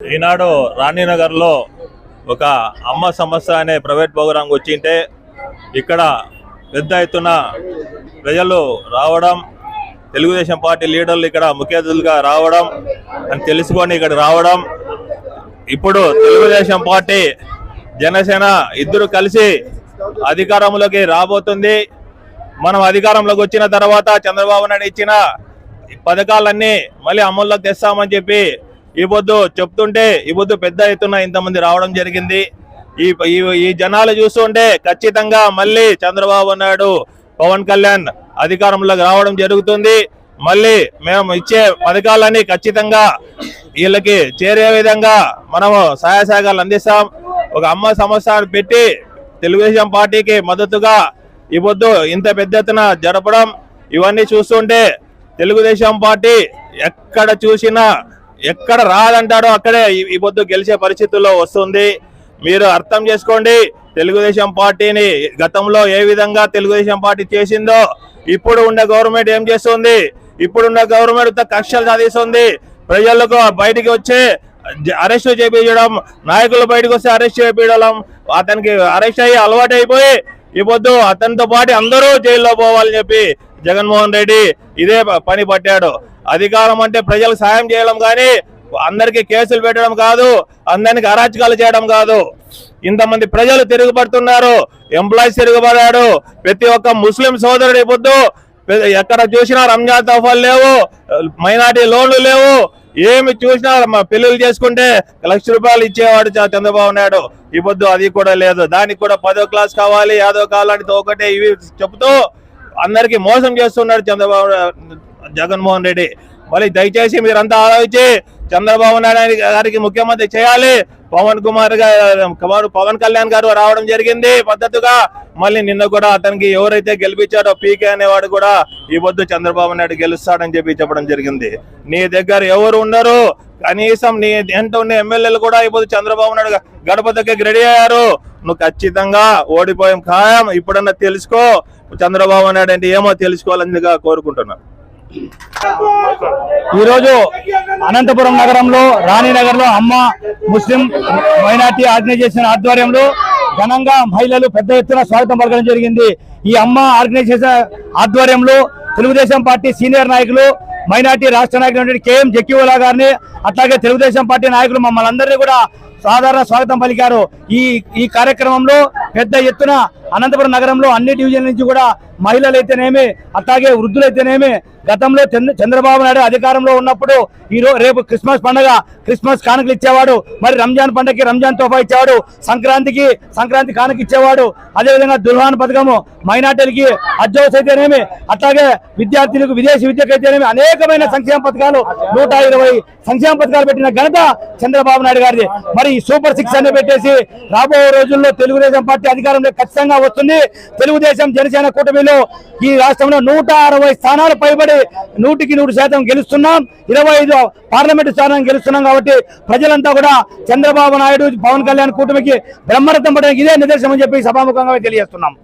ఈనాడు రాణినగర్లో ఒక అమ్మ సమస్య అనే ప్రైవేట్ ప్రోగ్రాంకి వచ్చింటే ఇక్కడ పెద్ద ఎత్తున ప్రజలు రావడం తెలుగుదేశం పార్టీ లీడర్లు ఇక్కడ ముఖ్య అతిథులుగా రావడం అని తెలుసుకొని ఇక్కడ రావడం. ఇప్పుడు తెలుగుదేశం పార్టీ జనసేన ఇద్దరు కలిసి అధికారంలోకి రాబోతుంది. మనం అధికారంలోకి వచ్చిన తర్వాత చంద్రబాబు నాయుడు ఇచ్చిన ఈ పథకాలన్నీ మళ్ళీ అమల్లోకి తెస్తామని చెప్పి ఈ పొద్దు చెప్తుంటే ఈ పొద్దు పెద్ద ఎత్తున ఇంతమంది రావడం జరిగింది. ఈ ఈ- జనాలు చూస్తుంటే ఖచ్చితంగా మళ్ళీ చంద్రబాబు నాయుడు పవన్ కళ్యాణ్ అధికారంలోకి రావడం జరుగుతుంది. మళ్ళీ మేము ఇచ్చే పథకాలన్నీ ఖచ్చితంగా వీళ్ళకి చేరే విధంగా మనము సహాయ సహకారాలు అందిస్తాం. ఒక అమ్మ సంస్థను పెట్టి తెలుగుదేశం పార్టీకి మద్దతుగా ఈ పొద్దు ఇంత పెద్ద ఎత్తున జరపడం ఇవన్నీ చూస్తుంటే తెలుగుదేశం పార్టీ ఎక్కడ చూసినా ఎక్కడ రాదంటాడో అక్కడే ఈ- పొద్దు గెలిచే పరిస్థితుల్లో వస్తుంది. మీరు అర్థం చేసుకోండి. తెలుగుదేశం పార్టీని గతంలో ఏ విధంగా తెలుగుదేశం పార్టీ చేసిందో ఇప్పుడు ఉన్న గవర్నమెంట్ ఏం చేస్తుంది? ఇప్పుడున్న గవర్నమెంట్ కక్షలు సాధిస్తుంది. ప్రజలకు బయటికి వచ్చే అరెస్ట్ చేపించడం నాయకులు బయటకు వస్తే అరెస్ట్ చేపించడం అతనికి అరెస్ట్ అయ్యి అలవాటు అయిపోయి ఈ పొద్దు అతనితో పాటు అందరూ జైల్లో పోవాలని చెప్పి జగన్మోహన్ రెడ్డి ఇదే ప- పని పట్టాడు. అధికారం అంటే ప్రజలకు సాయం చేయడం కానీ అందరికీ కేసులు పెట్టడం కాదు అందరికి అరాచకాలు చేయడం కాదు. ఇంతమంది ప్రజలు తిరుగుబడుతున్నారు. ఎంప్లాయీస్ తిరుగుబడాడు ప్రతి ఒక్క ముస్లిం సోదరుడు పొద్దు ఎక్కడ చూసినా రంజాన్ తోఫాలు లేవు. మైనార్టీ లోన్లు లేవు. ఏమి చూసినా మా పెళ్ళిళ్ళు చేసుకుంటే లక్ష రూపాయలు ఇచ్చేవాడు చంద్రబాబు నాయుడు. ఈ పొద్దు అది కూడా లేదు. దానికి కూడా పదో క్లాస్ కావాలి యాదో కావాలని ఒకటే ఇవి చెప్తూ అందరికి మోసం చేస్తున్నాడు చంద్రబాబు జగన్మోహన్ రెడ్డి. మళ్ళీ దయచేసి మీరంతా ఆలోచించి చంద్రబాబు నాయుడు గారికి ముఖ్యమంత్రి చేయాలి. పవన్ కుమార్ గారు పవన్ కళ్యాణ్ గారు రావడం జరిగింది. పద్ధతిగా మళ్ళీ నిన్న కూడా అతనికి ఎవరైతే గెలిపించారో పీకే అనేవాడు కూడా ఈ పొద్దు చంద్రబాబు నాయుడు గెలుస్తాడని చెప్పి చెప్పడం జరిగింది. నీ దగ్గర ఎవరు ఉన్నారు కనీసం నీ ఎంత ఉన్న ఎమ్మెల్యేలు కూడా ఈ పొద్దు చంద్రబాబు నాయుడు గడప దగ్గరికి రెడీ అయ్యారు. నువ్వు ఖచ్చితంగా ఓడిపోయాం ఖాయం. ఇప్పుడన్నా తెలుసుకో. చంద్రబాబు నాయుడు అంటే ఏమో తెలుసుకోవాలని కోరుకుంటున్నాను ఈరోజు అనంతపురం నగరంలో రాణినగర్లో అమ్మ ముస్లిం మైనార్టీ ఆర్గనైజేషన్ ఆధ్వర్యంలో ఘనంగా మహిళలు పెద్ద ఎత్తున స్వాగతం పలకడం జరిగింది. ఈ అమ్మ ఆర్గనైజేషన్ ఆధ్వర్యంలో తెలుగుదేశం పార్టీ సీనియర్ నాయకులు మైనార్టీ రాష్ట్ర నాయకులు కేఎం జక్కివోలా గారిని అట్లాగే తెలుగుదేశం పార్టీ నాయకులు మమ్మల్ని అందరినీ కూడా సాధారణ స్వాగతం పలికారు. ఈ ఈ కార్యక్రమంలో పెద్ద ఎత్తున అనంతపురం నగరంలో అన్ని డివిజన్ల నుంచి కూడా మహిళలైతేనేమి అట్లాగే వృద్ధులైతేనేమి గతంలో చంద్ర- చంద్రబాబు నాయుడు అధికారంలో ఉన్నప్పుడు ఈ రేపు క్రిస్మస్ పండగ క్రిస్మస్ కానుకలు ఇచ్చేవాడు మరి రంజాన్ పండగకి రంజాన్ తోఫా ఇచ్చేవాడు సంక్రాంతికి సంక్రాంతి కానుక ఇచ్చేవాడు అదేవిధంగా దుల్హాన్ పథకము మైనార్టీలకి అజ్జోస్ అయితేనేమి అట్లాగే విద్యార్థులకు విదేశీ విద్యకు అయితేనేమి అనేకమైన సంక్షేమ పథకాలు నూట ఇరవై సంక్షేమ పథకాలు పెట్టిన ఘనత చంద్రబాబు నాయుడు గారిది. మరి ఈ సూపర్ సిక్స్ అని పెట్టేసి రాబోయే రోజుల్లో తెలుగుదేశం పార్టీ అధికారంలో ఖచ్చితంగా వస్తుంది. తెలుగుదేశం జనసేన కూటమిలో ఈ రాష్ట్రంలో నూట అరవై స్థానాలు పైబడి నూటికి నూరు శాతం గెలుస్తున్నాం. ఇరవై ఐదు పార్లమెంటు స్థానం గెలుస్తున్నాం కాబట్టి ప్రజలంతా కూడా చంద్రబాబు నాయుడు పవన్ కళ్యాణ్ కూటమికి బ్రహ్మరథం పడడానికి ఇదే నిదర్శనం అని చెప్పి సభాముఖంగా తెలియజేస్తున్నాం.